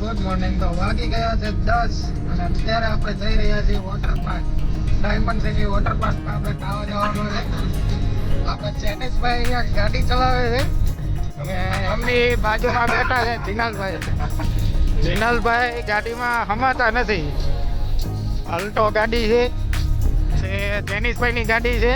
Good morning તો વાગી ગયા છે દસ અને અત્યારે આપણે જઈ રહ્યા છીએ water park Diamond City water પાર્કમાં આપણે ખાવા જવાનું છે. આપણે ચેનિશભાઈ અહીંયા ગાડી ચલાવે છે. અને એમની બાજુમાં બેઠા છે જીનલભાઈ જીનલભાઈ ગાડીમાં હમાતા નથી. અલ્ટો ગાડી છે. જેનિસભાઈની ગાડી છે.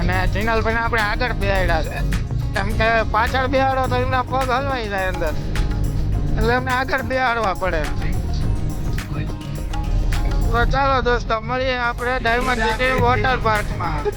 અને જીનલભાઈને આપણે આગળ બેહાડ્યા છે. કેમ કે પાછળ બેહાડો તો એમના પગ હલવાઈ જાય અંદર. એટલે એમને આગળ બેહાડવા પડે તો ચાલો દોસ્તો મળીએ આપણે ડાયમંડ સિટી વોટર પાર્કમાં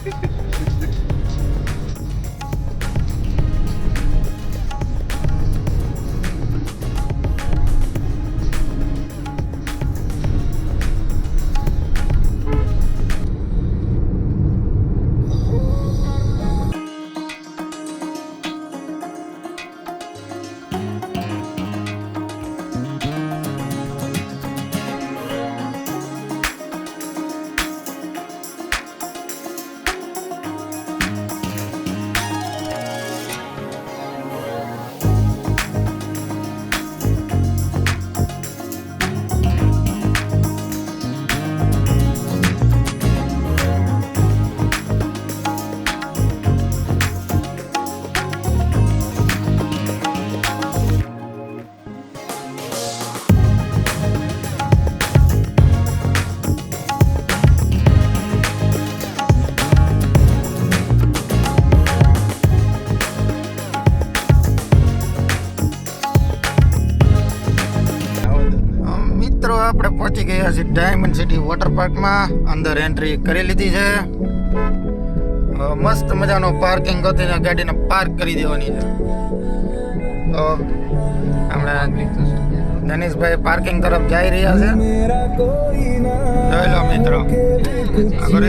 ગયા છીએ ડાયમંડ સિટી વોટર પાર્કમાં અંદર એન્ટ્રી કરી લીધી છે. મસ્ત મજાનો પાર્કિંગ કરીને ગાડીને પાર્ક કરી દેવાની છે. તો હમણાં ધનેશભાઈ પાર્કિંગ તરફ જઈ રહ્યા છે. જોઈ લો મિત્રો. આગળ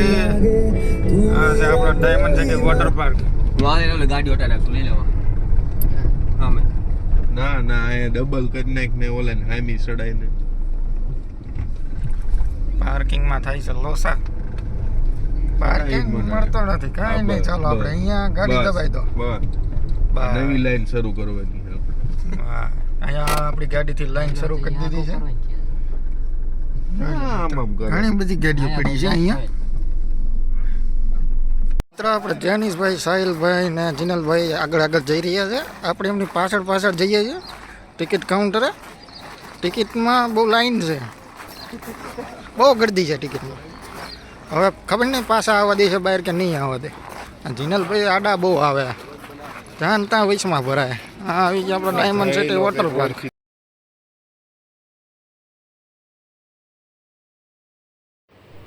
છે આપણો ડાયમંડ સિટી વોટર પાર્ક ગાડી ઓટા લઈ લેવા. આમે ના ના એ ડબલ કરી નાખ ને ઓલા ને હામી ચડાઈ ને પાર્કિંગમાં થાય છે લોસા. પાર્કિંગ મળતો નથી. કાંઈ નહીં ચાલો આપણે અહીંયા ગાડી દબાઈ દો. બસ. નવી લાઈન શરૂ કરવાની હા અહીંયા આપણી ગાડીથી લાઈન શરૂ કરી દીધી છે. ઘણી બધી ગાડીઓ પડી છે અહીંયા. મિત્રો આપણે જેનિશભાઈ સાહિલભાઈ ને જીનલભાઈ આગળ આગળ જઈ રહ્યા છે. આપણે એમની પાછળ પાછળ જઈએ છીએ. ટિકિટ કાઉન્ટરે. ટિકિટમાં બહુ લાઈન છે. બહુ ગર્દી છે ટિકિટમાં હવે ખબર નહીં પાછા આવવા દે છે બહાર કે નહીં આવવા દે. જીનલભાઈ આડા બહુ આવે. ત્યાં ત્યાં વૈશમાં ભરાય. આ આવી ગયા આપણો ડાયમંડ સિટી વોટર પાર્ક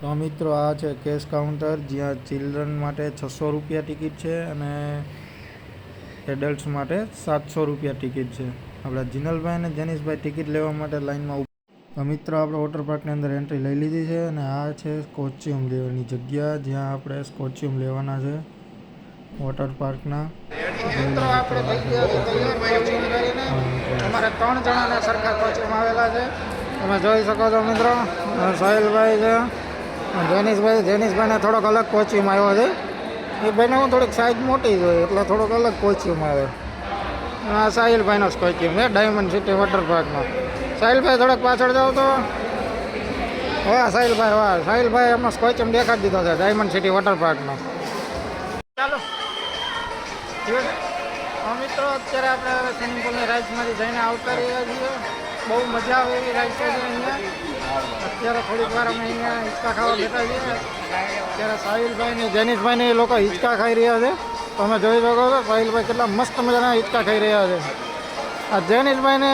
તો મિત્રો આ છે કેશ કાઉન્ટર જ્યાં ચિલ્ડ્રન માટે છસો રૂપિયા ટિકિટ છે અને એડલ્ટ્સ માટે સાતસો રૂપિયા ટિકિટ છે. આપણા જીનલભાઈ અને જનીશભાઈ ટિકિટ લેવા માટે તો મિત્રો, આપણે વોટર પાર્કની અંદર એન્ટ્રી લઈ લીધી છે અને આ છે સ્કોચ્યુમ લેવાની જગ્યા, જ્યાં આપણે સ્કોચ્યુમ લેવાના છે વોટર પાર્કના અમારે ત્રણ જણાના સરખા કોચ્યુમ આવેલા છે. તમે જોઈ શકો છો મિત્રો સાહિલભાઈ છે જેનિશભાઈ જેનિશભાઈને થોડોક અલગ કોચ્યુમ આવ્યો છે. એ ભાઈને હું થોડીક સાઈઝ મોટી જોઈએ એટલે થોડોક અલગ કોચ્યુમ આવે. આ સાહિલભાઈનો જ કોચ્યુમ છે ડાયમંડ સિટી વોટર પાર્કમાં સાહિલભાઈ થોડોક પાછળ જાઓ તો. વાહ સાહિલભાઈ વાહ. સાહિલભાઈ એમાં કોચ્યુમ દેખાડી દીધો છે ડાયમંડ સિટી વોટર પાર્કનો ચાલો. હા મિત્રો, અત્યારે આપણે સ્વિમિંગ પુલની રાઇડ્સમાંથી જઈને આવતા રહ્યા છીએ. બહુ મજા આવે એવી રાઇડ્સ છે અહીંયા. અત્યારે થોડીક વાર અમે અહીંયા હિંચકા ખાવા બેઠા છીએ. અત્યારે સાહિલભાઈ ને જેનિશભાઈ ને એ લોકો હિંચકા ખાઈ રહ્યા છે. તમે જોઈ શકો છો સાહિલભાઈ કેટલા મસ્ત મજાના હિંચકા ખાઈ રહ્યા છે. આ જેનિશભાઈ ને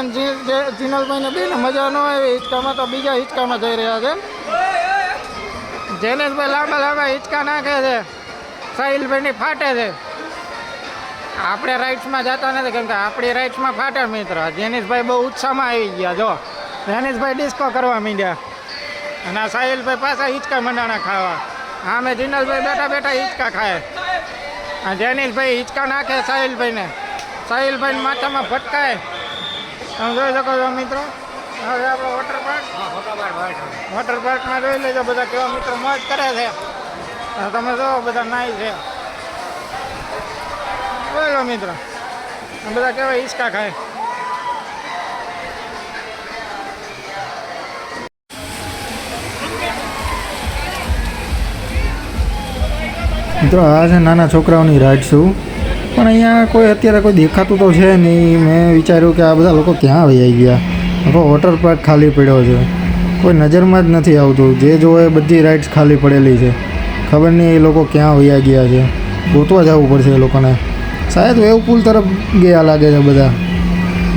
જીનલભાઈ ને બેને મજા ન આવે હિંચકામાં તો બીજા હિંચકામાં જઈ રહ્યા છે. જેનિશભાઈ લાંબા લાંબા હિંચકા નાખે છે. સાહિલભાઈની ફાટે છે. આપણે રાઇટ્સમાં જતા નથી કેમ કે આપણી રાઇટ્સમાં ફાટે મિત્ર. જેનિશભાઈ બહુ ઉત્સાહમાં આવી ગયા, જો. જેનિશભાઈ ડિસ્કો કરવા માંડ્યા. અને આ સાહિલભાઈ પાછા હિંચકા મંડાણા ખાવા. આમે જીનલભાઈ બેઠા બેઠા હિંચકા ખાય. આ જેનિશભાઈ હિંચકા નાખે સાહિલભાઈને. સાહિલભાઈને માથામાં ફટકાય તમે જોઈ શકો છો મિત્રો? હવે આપણો વોટર પાર્ક વોટર પાર્કમાં જોઈ લેજો બધા કેવા મિત્રો મોજ કરે છે. તમે જો બધા નાય છે. બોલો મિત્રો. બધા કેવા હિંચકા ખાય. મિત્રો આ છે નાના છોકરાઓની રાઈડ શું. પણ અહીંયા કોઈ અત્યારે કોઈ દેખાતું તો છે નહીં. મેં વિચાર્યું કે આ બધા લોકો ક્યાં વહી ગયા? આખો વોટર પાર્ક ખાલી પડ્યો છે. કોઈ નજરમાં જ નથી આવતું. જે જોવે બધી રાઇડ્સ ખાલી પડેલી છે. ખબર નહીં એ લોકો ક્યાં વયા ગયા છે. ગોતવા જવું પડશે એ લોકોને. શાયદ વેવ પુલ તરફ ગયા લાગે છે બધા.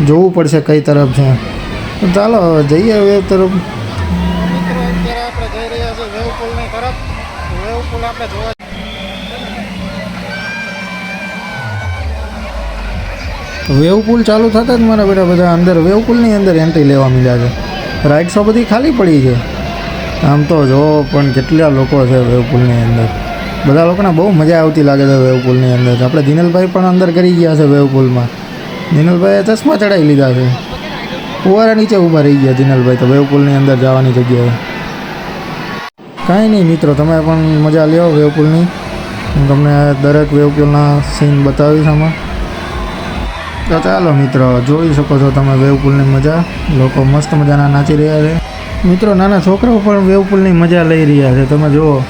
જોવું પડશે કઈ તરફ છે. ચાલો, જઈએ વેવ તરફ. વેવ પુલ ચાલુ થતાં જ મારા બેટા બધા અંદર વેવ પુલની અંદર એન્ટ્રી લેવા મળ્યા છે. રાઇડ્સો બધી ખાલી પડી છે. આમ તો જો, પણ કેટલા લોકો છે વેવ પુલની અંદર. બધા લોકોને બહુ મજા આવતી લાગે છે વેવ અંદર. આપણે દિનલભાઈ પણ અંદર કરી ગયા છે વેવ દિનલભાઈએ ચશ્મા ચડાવી લીધા છે. ફુવારા નીચે ઊભા રહી ગયા દિનલભાઈ તો વેવ પુલની અંદર જવાની જગ્યાએ. કાંઈ નહીં મિત્રો, તમે પણ મજા લ્યો વેવપુલની હું તમને દરેક વેવપુલના સીન બતાવીશ આમાં. તો ચાલો મિત્રો, જોઈ શકો છો તમે વેવપુલની મજા. લોકો મસ્ત મજાના નાચી રહ્યા છે. મિત્રો, નાના છોકરાઓ પણ વેવપુલની મજા લઈ રહ્યા છે. તમે જુઓ,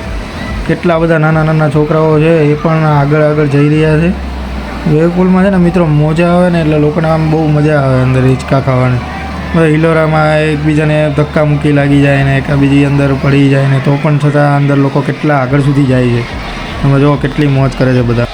કેટલા બધા નાના નાના છોકરાઓ છે, એ પણ આગળ આગળ જઈ રહ્યા છે. વેવપુલમાં છે ને મિત્રો, મોજા આવે ને એટલે લોકોને આમ બહુ મજા આવે અંદર હિંચકા ખાવાની. હવે હિલોરામાં એકબીજાને ધક્કા મૂકી લાગી જાય ને એક બીજી અંદર પડી જાય ને તો પણ છતાં અંદર લોકો કેટલા આગળ સુધી જાય છે. તમે જુઓ કેટલી મોજ કરે છે બધા.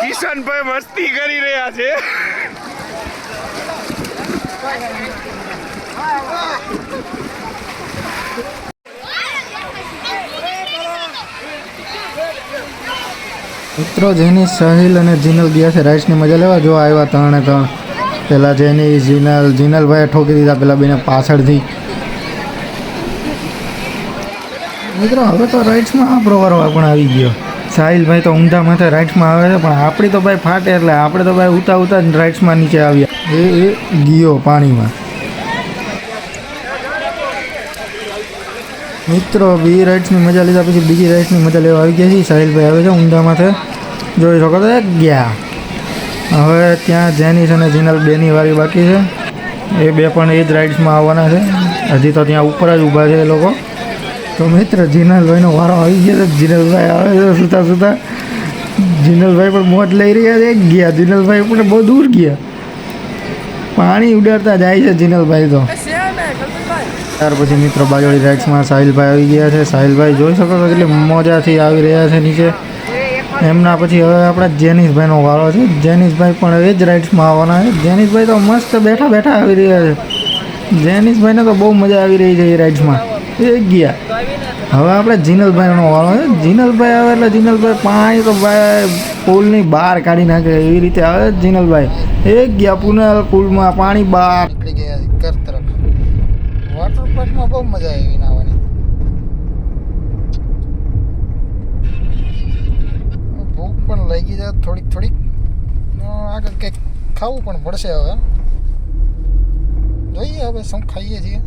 કિશનભાઈ મસ્તી કરી રહ્યા છે. મિત્રો, જેની સહિલ અને જીનલ ગયા છે, રાઈસની મજા લેવા? જો આવ્યા ત્રણે ત્રણ. પહેલાં જેની જીનલ, જીનલભાઈએ ઠોકી દીધા પેલા બેને પાછળથી મિત્રો, હવે તો રાઇટ્સમાં આપણો વારો પણ આવી ગયો. સાહિલભાઈ તો ઊંધા માથે રાઇટ્સમાં આવે છે, પણ આપણી તો ભાઈ ફાટે એટલે આપણે તો ભાઈ ઉતા ઉતા જ રાઈડ્સમાં નીચે આવ્યા. એ ગયો પાણીમાં. મિત્રો બી રાઇડ્સની મજા લીધા પછી બીજી રાઇડ્સની મજા લેવા આવી ગયા છીએ. સાહિલભાઈ આવે છે ઊંધા માથે. જોઈ શકો તો ગયા. હવે ત્યાં જેનિસ અને જીનલ બેની વારી બાકી છે. એ બે પણ એ જ રાઇડ્સમાં આવવાના છે. હજી તો ત્યાં ઉપર જ ઊભા છે એ લોકો. તો મિત્ર, જીનલભાઈનો વારો આવી ગયો છે. જીનલભાઈ આવે છે સુતા સુતા. જીનલભાઈ પણ મોત લઈ રહ્યા છે. ગયા. જીનલભાઈ પણ બહુ દૂર ગયા. પાણી ઉડાડતા જાય છે જીનલભાઈ તો. ત્યાર પછી મિત્રો બાજોડી રાઇડ્સમાં સાહિલભાઈ આવી ગયા છે. સાહિલભાઈ જોઈ શકો છો એટલે મોજાથી આવી રહ્યા છે નીચે. એમના પછી હવે આપણા જેનિસભાઈનો વારો છે. જેનિસભાઈ પણ એ જ રાઇડ્સમાં આવવાના છે. જેનિસભાઈ તો મસ્ત બેઠા બેઠા આવી રહ્યા છે. જેનિસભાઈને તો બહુ મજા આવી રહી છે એ રાઇડ્સમાં એ ગયા. હવે આપણે જીનલભાઈનો વાળો છે જીનલભાઈ આવે એટલે જીનલભાઈ પાણી તો ભાઈ પુલની બહાર કાઢી નાખે એવી રીતે આવે જીનલભાઈ. એ ગયા પુનલ પુલમાં પાણી બહાર. નીકળી ગયા ઘર તરફ. વોટર પાર્કમાં બહુ મજા આવી નાવાની. ભૂખ પણ લઈ ગઈ જાય, થોડીક થોડીક. આગળ કંઈક ખાવું પણ પડશે હવે. જોઈએ હવે શું ખાઈએ છીએ.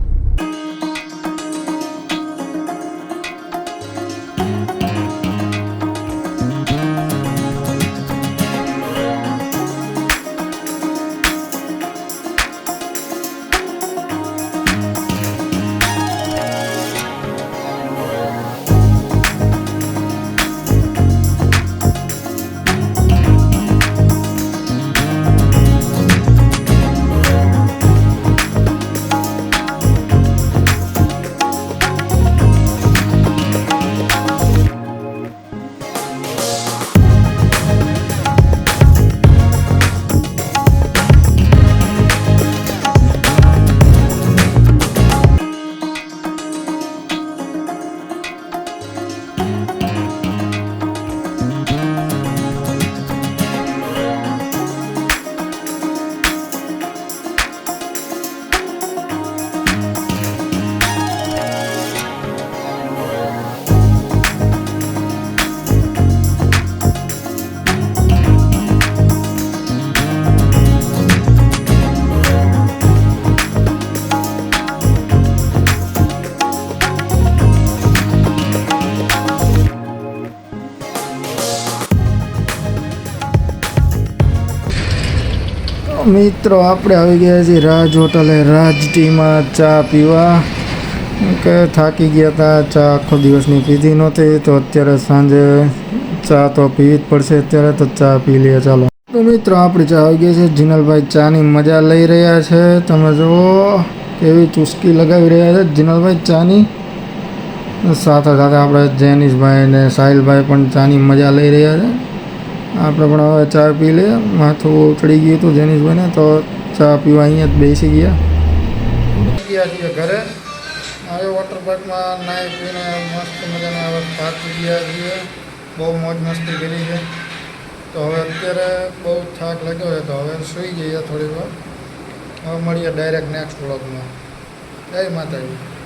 મિત્રો, આપણે આવી ગયા છીએ રાજ હોટલે. રાજ ટીમાં ચા પીવા. કે થાકી ગયા હતા, ચા આખો દિવસની પીધી નહોતી. તો અત્યારે સાંજે ચા તો પીવી જ પડશે અત્યારે, તો ચા પી લઈએ. ચાલો. તો મિત્રો, આપણી ચા આવી ગઈ છે. જીનલભાઈ ચાની મજા લઈ રહ્યા છે. તમે જુઓ, કેવી ચુસ્કી લગાવી રહ્યા છે જીનલભાઈ ચાની. સાથે સાથે આપણે જેનિશભાઈ અને સાહિલભાઈ પણ ચાની મજા લઈ રહ્યા છે. આપણે પણ હવે ચા પી લઈએ. માથું ચડી ગયું હતું જેનિશભાઈને, તો ચા પીવા અહીંયા જ બેસી ગયા. ગયા છીએ ઘરે. હવે વોટર પાર્કમાં નાહી પીને મસ્ત મજાના હવે થાકી ગયા છીએ. બહુ મોજ મસ્તી કરી છે. તો હવે અત્યારે બહુ થાક લાગ્યો છે, તો હવે સૂઈ જઈએ થોડી વાર. હવે મળીએ ડાયરેક્ટ નેક્સ્ટ વ્લોગમાં જય માતાજી.